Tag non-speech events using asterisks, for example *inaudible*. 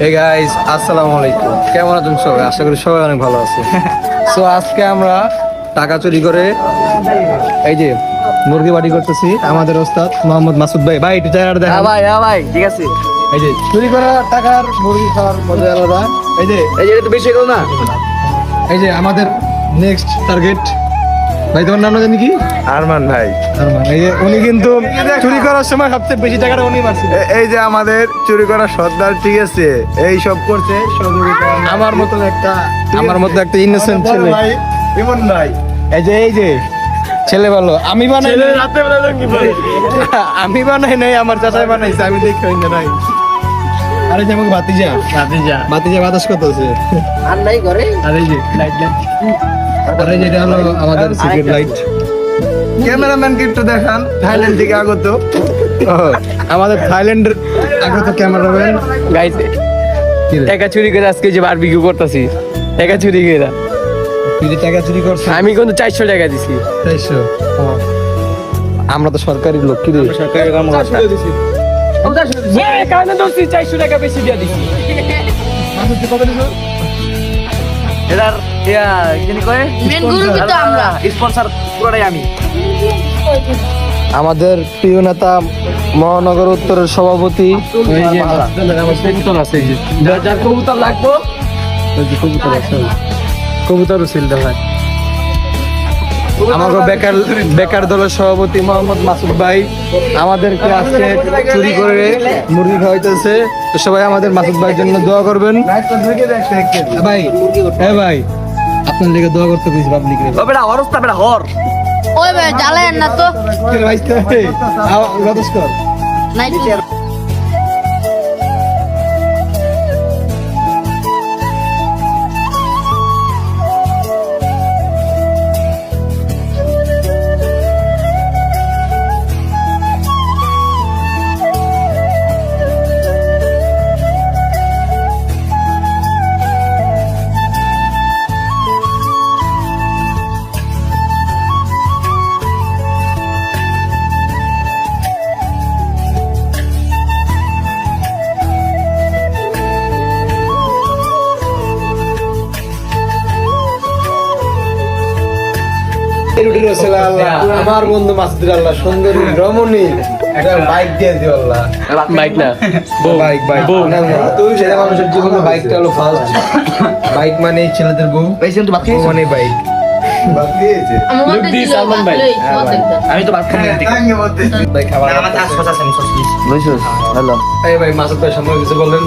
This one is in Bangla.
হে গাইস আসসালামু আলাইকুম কেমন আছেন সবাই? আশা করি সবাই অনেক ভালো আছে সো *laughs* আজকে আমরা টাকা চুরি করে এই যে মুরগি বাড়ি করতেছি আমাদের ওস্তাদ মোহাম্মদ মাসুদ ভাই। ভাই একটু জায়গাটা দেখা হ্যাঁ ভাই হ্যাঁ ভাই ঠিক আছে। এই যে চুরি করা টাকার মুরগি খাওয়ার মজা আলাদা। এই যে এই যে এটা তো বেশি হলো না। এই যে আমাদের নেক্সট টার্গেট ভাই তোমার নাম জানি কি? আরমান ভাই। আরমান এই উনি কিন্তু চুরি করার সময় সবচেয়ে বেশি টাকাটা উনি মারছিল এই যে আমাদের চুরি করা সর্দার ঠিক আছে? এই সব করছে আমার মতন একটা আমার মতো একটা ইনোসেন্ট ছেলে। ভাই এমন নাই এই যে এই যে ছেলে ভালো। আমি বানাই নাই। আমি বানাই নাই আমার চাচাই বানাইছে আমি দেখি নাই আরে যে আমাকে বাতিজা বাতিজা বাতিজা বাতাস কত আছে আর নাই ঘরে? আরে যে লাইট লাইট আরে যেটা হলো আমাদের সিক্রেট লাইট ক্যামেরাম্যানকে একটু দেখান থাইল্যান্ড থেকে আগত। আমাদের থাইল্যান্ডের আগত ক্যামেরাম্যান গাইস টাকা চুরি করে আজকে যে বারবিকিউ করতেছি। টাকা চুরি করে। তুই যে টাকা চুরি করছিস? আমি কিন্তু চারশো টাকা দিছি। চাইছো আমরা তো সরকারি লোক কি রে? সরকারি কর্মকর্তা। কারণে ধরছি চারশো টাকা বেশি দিয়ে দিছি এটার ইয়া কি কয়? মেন গুরু কিন্তু আমরা? স্পন্সর পুরোটাই আমি। আমাদের প্রিয় নেতা মহানগর উত্তরের সভাপতি কবুতর লাগবো। কবুতর ছিল ভাই আমাকে বেকার বেকার দলের সভাপতি মোহাম্মদ মাসুদ ভাই আমাদেরকে আজকে চুরি করে মুরগি খাওয়াইতেছে। তো সবাই আমাদের মাসুদ ভাইয়ের জন্য দোয়া করবেন। ভাই হ্যাঁ ভাই আপনার লেগে দোয়া করতে কইছি পাবলিক রে। বেটা হরস্তা বেটা হর। ওই ভাই জ্বালায়েন না তো। ভাই? গদস কর নাই আমার বন্ধু মাসুদুর আল্লাহ সুন্দরী রমণী। একটা বাইক দিয়ে দিও আল্লাহ। বাইক না বাইক বাইক না না তুই সেটা মানুষের জীবনে বাইকটা হলো ফার্স্ট বাইক মানে ছেলেদের বউ। মানে বাইক। আমি তো ভাই খাবার বুঝছ ভাই মাসুদ ভাই সম্পর্কে কিছু বললেন?